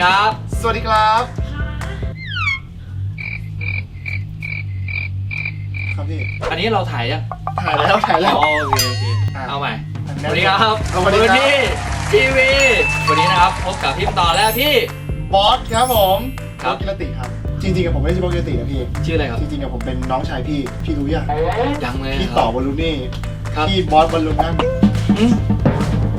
ครับ สวัสดีครับ ครับพี่ อันนี้เราถ่ายยังถ่ายแล้วถ่ายแล้ว อ๋อโอเคโอเคอะเอาใหม่อันสนั้นวัสดีครับสวัสดีครับ ที่ทีวีวันนี้นะครับพบกับพี่ต่อและพี่ บอสครับผมครับบอสกิรติครับ จริงๆกับผมไม่ใช่บอสกิรตินะพี่ ชื่ออะไรครับจริงๆกับผมเป็นน้องชายพี่ พี่รู้ยังยังเลยพี่คต่รัอบ บอลลูนี่ครับ พี่บอสบอลลูนั่นอืม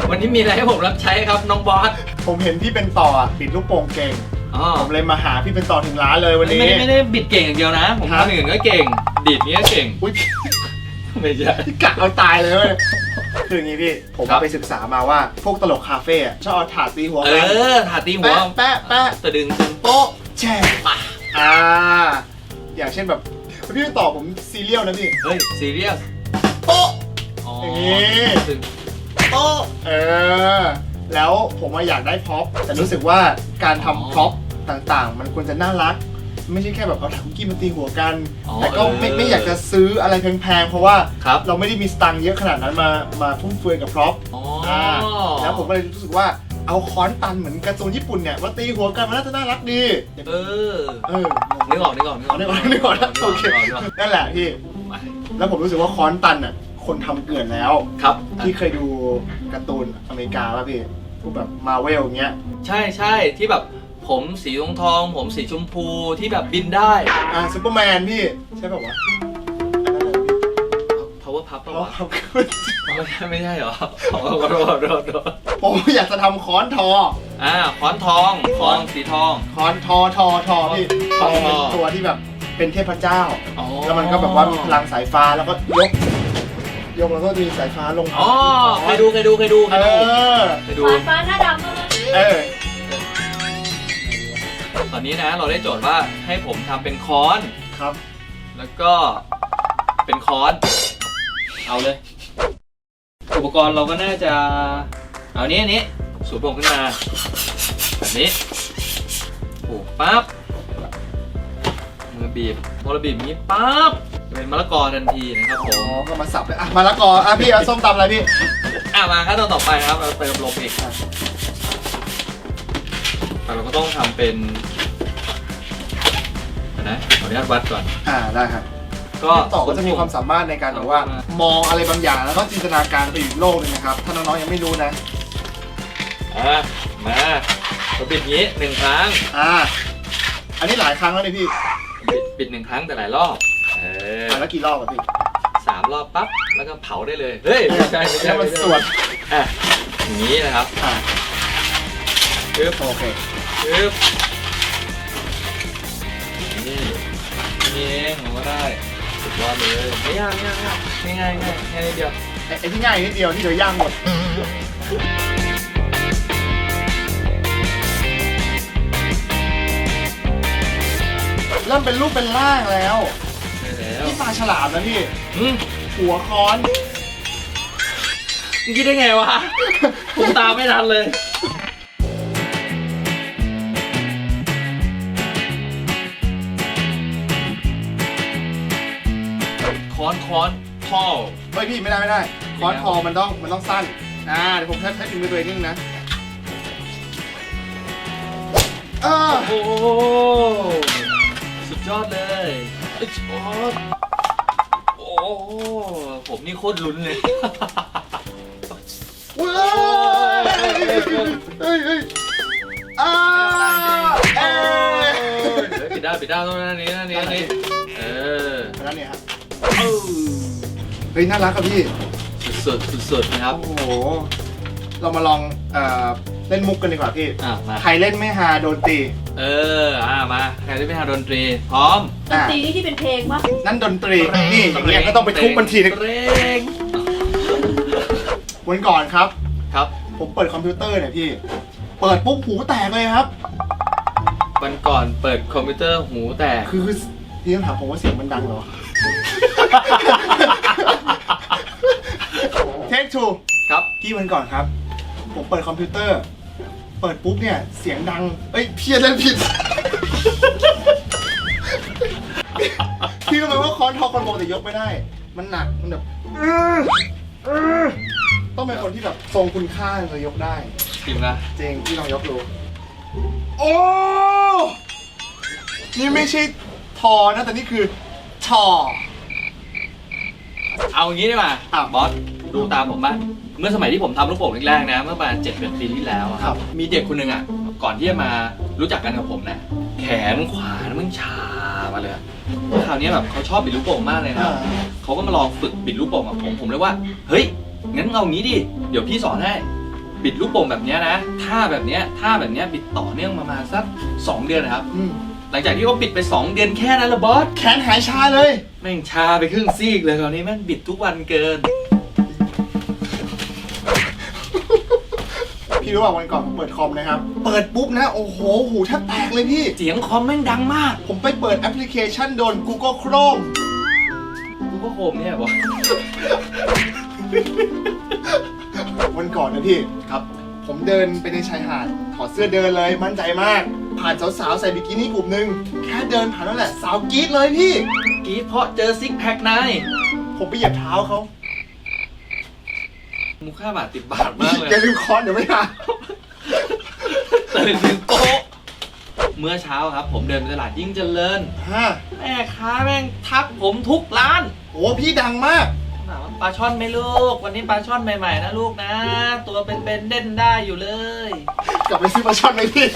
วันนี้มีอะไรให้ผมรับใช้ครับน้องบอส ผมเห็นพี่เป็นต่ออะปิดลูกโป่งเก่ง อ๋อผมเลยมาหาพี่เป็นต่อถึงร้านเลยวันนี้ ไม่ได้ไม่ได้บิดเก่งอย่างเดียวนะ ผมครับ ทำอย่างอื่นก็เก่ง ดีดนี้ก็เก่ง อุ้ยพี่ไม่ใช่ พี่กะเอาตายเลยเว้ยคืออย่างงี้พี่ ผมครับ ไปศึกษามาว่าพวกตลกคาเฟ่อะชอบเอาถาดตีหัวเอกันอถาตีหัวแปะแปะแปะตะดึงตึงโป๊ะแช่ปะอ่า อย่างเช่นแบบพี่ต่อผมซีเรียลนะพี่เฮ้ยซีเรียสโป๊ะ อ๋ออย่างงี้ ตึงโป๊ะเออ แล้วผมว่าอยากได้พร็อพแต่รู้สึกว่าการทำพร็อพต่างๆ มันควรจะน่ารัก ไม่ใช่แค่แบบเอาถังคุกกี้มาตีหัวกัน อ๋อแต่ก็ไม่เออไม่อยากจะซื้ออะไรแพงๆ เพราะว่าครับ เราไม่ได้มีสตังค์เยอะขนาดนั้นมามาฟุ่มเฟือยกับพร็อพอ๋ออ่าแล้วผมก็เลยรู้สึกว่าเอาค้อนตันเหมือนการ์ตูนญี่ปุ่นเนี่ยมาตีหัวกันมันน่าจะน่ารักดี เออเออนึกออกนึกออกนึกออกนึกออกนึกออกแล้วโอเคนึกออกนึกออกนั่นแหละพี่มาแล้วผมรู้สึกว่าค้อนตันอะคนทำเกลื่อนแล้ว ครับ พี่เคยดูการ์ตูนอเมริกาป่ะพี่พ วกแบบมาเวลเงี้ย ใช่ใช่ที่แบบผมสีทองทองผมสีชมพูที่แบบบินได้อ่าซูเปอร์แมนพี่ ใช่ป่าววะอันนั้นเลยพี่ power puff เพปะราะวะว่าเขาไม่ใช่ไม่ใช่เหรอขอโทษขอโทษขอโทษผมอยากจะทำค้อนทอ อ่าค้อนทองทองสีทอง ค้อนทอทอทอพี่ททออเป็นตัวที่แบบเป็นเทพเจ้าอ๋อแล้วมันก็แบบว่ามีพลังสายฟ้าแล้วก็ยก ยกแล้วก็มีสายฟ้าลงอ๋อเคยดูเคยดูเคยดูเคเอยดูอ เคยดู ฟ้าฟ้าหน้าดำมากเลยเออ ตอนนี้นะเราได้โจทย์ว่าให้ผมทำเป็นค้อน ครับ แล้วก็เป็นค้อน เอาเลย อุปกรณ์เราก็น่าจะ เอานี้อันนี้สูบลงขึ้นมาแบบนี้โอ้ปั๊บมือบีบพอเราบีบอย่างนี้ปั๊บจะ เป็นมะละกอทันทีนะครับผอ๋อมก็มาสับเลยอะมาละกออะพี่เอาส้มตำอะไรพี่อะมาขั้นตอนต่อไปนะครับเราเติมลมอีกแต่เราก็ต้องทำเป็นเดี๋ยวนะขออนุญาตวัดก่อน อ่าได้ครับก็ ต่อก็จะมีความสามารถในการแบบว่ามองอะไรบางอย่างแล้วก็จินตนาการไปอีกโลกหนึงนะครับถ้าน้องๆยังไม่รู้นะอะมาเราบิดอย่างนี้หนึ่งครั้งอ่าอันนี้หลายครั้งแล้วนี่พี่บิดบิดหนึ่งครั้งแต่หลายรอบ เอออ่าแล้วกี่รอบอะพี่สามรอบปั๊บแล้วก็เผาได้เลย เฮ้ยไม่ใช่ไม่ใช่แล้วมันไใช่สวดอะอย่างนี้นะครับอ่าปึ๊บโอเคปึ๊บนี่นี่เองเราก็ได้สุดยอดเลยไม่ยากไม่ยากไม่ยากง่ายง่ายง่ายง่ายนิดเดียวไอ้ไอ้ที่ง่ายนิดเดียวที่เดี๋ยวย่างหมดเริ่มเป็นรูปเป็นร่างแล้ว ได้แล้วนี่ปลาฉลามนะพี่อืมหัวค้อนมึงคิดได้ไงวะ ผมตามไม่ทันเลย ค้อนค้อนพ่อเฮ้ยพี่ไม่ได้ไม่ได้ค้อนคอมันต้องมันต้องสั้นอ่าเดี๋ยวผมใช้ใช้ฝีมือตัวเองนิดนึงนะเออโอ้โหสุดยอดเลยเอ้ยโอ้โหโอ้โห ผมนี่โคตรลุ้นเลย เว้ยเฮ้ยเฮ้ยอ่าเอ้ยเดี๋ยวปิดด้านปิดด้านตรงนั้นนี้นั่นนี้นี่เออแล้วเนี่ยครับเฮ้ยน่ารักครับพี่สุดสุดสุดๆนะครับ โอ้โห เรามาลองเอ่อเล่นมุกกันดีกว่าพี่ อะมาใครเล่นไม่ฮาโดนตี เอออะมาใครที่ไม่ทำดนตรีพร้อมดนตรีนี่ที่เป็นเพลงปะนั่นดนตรี นี่อย่างเงี้ยก็ต้องไปทุบมันทีนึงเรงวันก่อนครับ ครับผมเปิดคอมพิวเตอร์เนี่ยพี่ เปิดปุ๊บหูแตกเลยครับ วันก่อนเปิดคอมพิวเตอร์หูแตกคือพี่ต้องถามผมว่าเสียงมันดังเหรอ เทคทูครับ พี่วันก่อนครับ ผมเปิดคอมพิวเตอร์ เปิดปุ๊บเนี่ย เสียงดัง เอ้ยเพี้ยนเล่นผิด พี่รู้ไหมว่าคอนทอคนปกติยกไม่ได้ มันหนัก มันแบบอื้ออื้อต้องเป็นคนที่แบบทรงคุณค่าถึงจะยกได้ จริงนะจริงพี่ลองยกดู โอ้ นี่ไม่ใช่ทอนะ แต่นี่คือชอเอางี้ดีกว่าอะบอส ดูตามผมบ้างเมื่อสมัยที่ผมทำลูกโป่งแรกๆนะ เมื่อประมาณเจ็ดปีที่แล้วอะครับ มีเด็กคนหนึ่งอะ ก่อนที่จะมารู้จักกันกับผมนะ แขนขวานะมันชามาเลยอะคราวนี้แบบเขาชอบบิดลูกโป่งมากเลยนะเขาก็มาลองฝึกบิดลูกโป่งกับผมผมเลยว่า เฮ้ย งั้นเอางี้ดิ เดี๋ยวพี่สอนให้ บิดลูกโป่งแบบเนี้ยนะ ท่าแบบเนี้ยท่าแบบเนี้ยบิดต่อเนื่องประมาณสักสองเดือนนะครับอืมหลังจากที่เขาบิดไปสองเดือนแค่นั้นละบอส แขนหายชาเลย แม่งชาไปครึ่งซีกเลยคราวนี้แม่งบิดทุกวันเกิน พี่รู้ป่าวันก่อนผมเปิดคอมนะครับ เปิดปุ๊บนะ โอ้โห หูแทบแตกเลยพี่ เสียงคอมแม่งดังมาก ผมไปเปิดแอปพลิเคชันโดน Google Chrome กูก็โคมเนี่ยบอสวันก่อนนะพี่ครับ ผมเดินไปในชายหาดถอดเสื้อเดินเลยมั่นใจมาก ผ่านสาวๆใส่บิกินี่กลุ่มหนึ่งแค่เดินผ่านนั่นแหละสาวกรี๊ดเลยพี่ กรีดเพราะเจอซิกแพคนาย ผมไปเหยียบเท้าเขา มูค่าบาทติดบาทมากเลย อย่าลืมคอนเดี๋ยวไม่มาตื่นถึงโต๊ะเมื่อเช้าครับ ผมเดินไปตลาดยิ่งเจริญฮะแม่ค้าแม่งทักผมทุกร้านโอ้พี่ดังมากถามว่าปลาช่อนไหมลูก วันนี้ปลาช่อนใหม่ๆนะลูกนะ ตัวเป็นๆเด่นได้อยู่เลย กลับไปซื้อปลาช่อนไหมพี่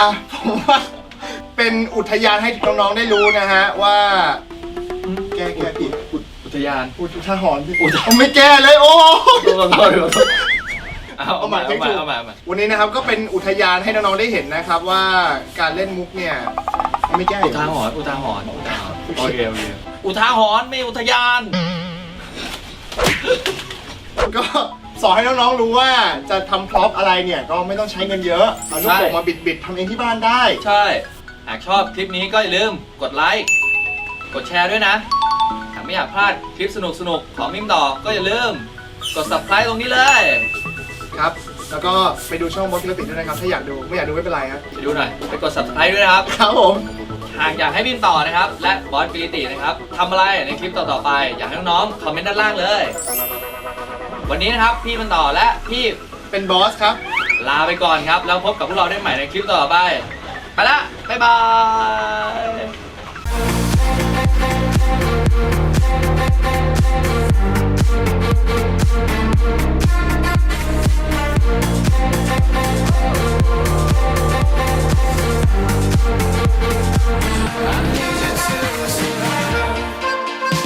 อะผมว่าเป็นอุทยานให้น้องๆได้รู้นะฮะว่า แก้แก้ผิดอุอุ ทยานอุทหรณ์พี่ผมไม่แก้เลยโอ้โทษโทษโทษโทษเอาเอามาเอามาเอามาเอามาวันนี้นะครับก็เป็นอุทยานให้น้องๆได้เห็นนะครับว่าการเล่นมุกเนี่ยไม่แก้อุทาหรณ์อุทาหรณ์อุทาหรณ์โอเคโอเคอุทาหรณ์ไม่อุทยาน ก็สอนให้น้องๆรู้ว่าจะทำพร็อพอะไรเนี่ยก็ไม่ต้องใช้เงินเยอะเอาลูกโป่งมาบิดๆทำเองที่บ้านได้ ใช่ หากชอบคลิปนี้ก็อย่าลืมกดไลค์ กดแชร์ด้วยนะหากไม่อยากพลาดคลิปสนุกๆของมิมต่อก็อย่าลืมกด subscribe ตรงนี้เลยครับ แล้วก็ไปดูช่องบอสพิลปิดด้วยนะครับ ถ้าอยากดูไม่อยากดูไม่เป็นไรครับไปดูหน่อยไปกด subscribe ด้วยนะครับ ครับผม หากอยากให้มิมต่อนะครับ และบอสฟิลิตินะครับทำอะไรในคลิปต่อๆไป อยากให้น้องๆคอมเมนต์ด้านล่างเลย วันนี้นะครับพี่มันต่อและพี่เป็นบอสครับ ลาไปก่อนครับ แล้วพบกับพวกเราได้ใหม่ในคลิปต่อไป ไปละบ๊ายบาย